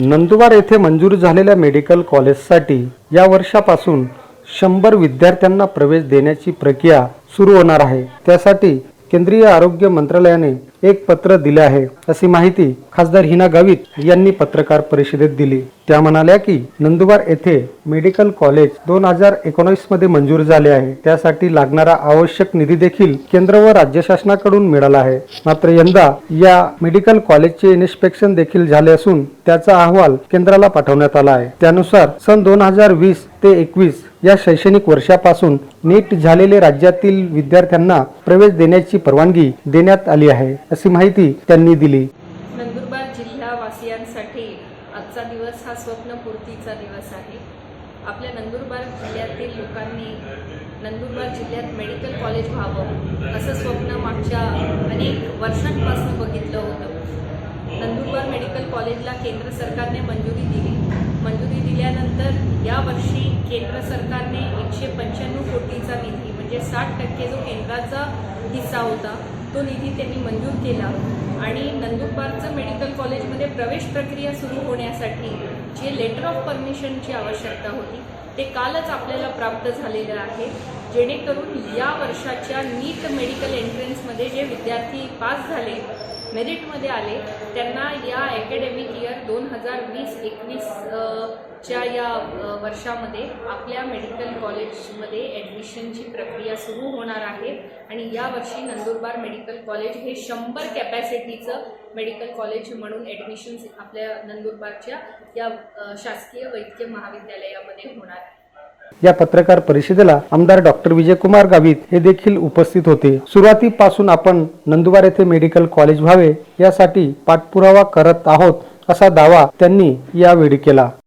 नंदुरबार येथे मंजूर झालेल्या मेडिकल कॉलेजसाठी या वर्षापासून शंभर विद्यार्थ्यांना प्रवेश देण्याची प्रक्रिया सुरू होणार आहे. त्यासाठी केंद्रीय आरोग्य मंत्रालयाने एक पत्र दिले आहे. अशी माहिती खासदार हिना गावित यांनी पत्रकार परिषदेत दिली. त्या म्हणाल्या की नंदुबार येथे मेडिकल कॉलेज दोन हजार एकोणीसमध्ये मंजूर झाले आहे. त्यासाठी लागणारा आवश्यक निधी देखील केंद्र व राज्य शासनाकडून मिळाला आहे. मात्र यंदा या मेडिकल कॉलेजचे इन्स्पेक्शन देखील झाले असून त्याचा अहवाल केंद्राला पाठवण्यात आला आहे. त्यानुसार सन दोन हजार वीस ते एकवीस या शैक्षणिक वर्षापासून नीट झालेले राज्यातील विद्यार्थ्यांना प्रवेश देण्याची परवानगी देण्यात आली आहे अशी माहिती त्यांनी दिली. नंदुरबार जिल्हावासियांसाठी आजचा दिवस हा स्वप्नपूर्तीचा दिवस आहे. आपल्या नंदुरबार जिल्ह्यातील लोकांनी नंदुरबार जिल्ह्यात मेडिकल कॉलेज व्हावं असं स्वप्न मागच्या अनेक वर्षांपासून बघितलं होतं. नंदुरबार मेडिकल कॉलेजला केंद्र सरकारने मंजुरी दिली यावर्षी केंद्र सरकारने एकशे पंच्याण्णव कोटीचा निधी म्हणजे साठ टक्के जो केंद्राचा हिस्सा होता तो निधी त्यांनी मंजूर केला. आणि नंदुरबारचं मेडिकल कॉलेजमध्ये प्रवेश प्रक्रिया सुरू होण्यासाठी जे लेटर ऑफ परमिशनची आवश्यकता होती ते कालच आपल्याला प्राप्त झालेलं आहे. जेणेकरून या वर्षाच्या नीट मेडिकल एंट्रन्समध्ये जे विद्यार्थी पास झाले मेरिटमध्ये आले त्यांना या अकॅडमिक इयर दोन हजार वीस एकवीस च्या या वर्षामध्ये आपल्या मेडिकल कॉलेजमध्ये ॲडमिशनची प्रक्रिया सुरू होणार आहे. आणि यावर्षी नंदुरबार मेडिकल कॉलेज हे शंभर कॅपॅसिटीचं मेडिकल कॉलेज म्हणून ॲडमिशन्स आपल्या नंदुरबारच्या या शासकीय वैद्यकीय महाविद्यालयामध्ये होणार. आहे या पत्रकार परिषदेला आमदार डॉक्टर विजयकुमार गावित हे देखील उपस्थित होते. सुरुवातीपासून आपण नंदुरबार येथे मेडिकल कॉलेज व्हावे यासाठी पाठपुरावा करत आहोत असा दावा त्यांनी यावेळी केला.